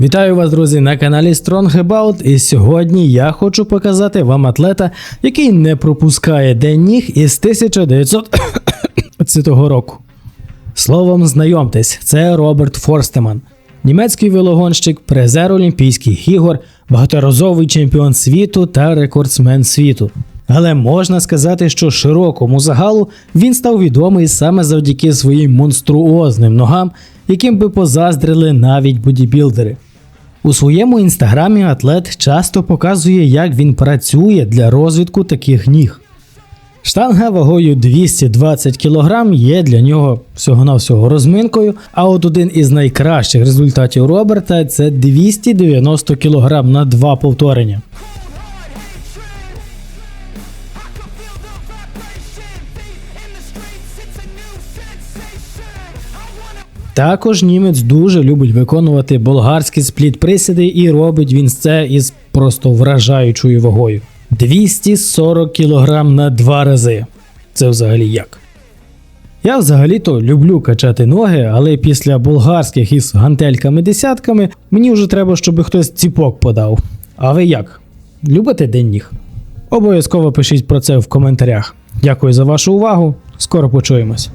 Вітаю вас, друзі, на каналі Strong About. І сьогодні я хочу показати вам атлета, який не пропускає день ніг із 1900 року. Словом, знайомтесь, це Роберт Форстеман, німецький велогонщик, призер Олімпійських ігор, багаторазовий чемпіон світу та рекордсмен світу. Але можна сказати, що широкому загалу він став відомий саме завдяки своїм монструозним ногам, яким би позаздрили навіть бодібілдери. У своєму інстаграмі атлет часто показує, як він працює для розвитку таких ніг. Штанга вагою 220 кг є для нього всього-навсього розминкою, а от один із найкращих результатів Роберта це 290 кг на два повторення. Також німець дуже любить виконувати болгарські спліт-присіди і робить він це із просто вражаючою вагою. 240 кг на два рази. Це взагалі як? Я взагалі-то люблю качати ноги, але після болгарських із гантельками десятками мені вже треба, щоб хтось ціпок подав. А ви як? Любите день ніг? Обов'язково пишіть про це в коментарях. Дякую за вашу увагу. Скоро почуємось.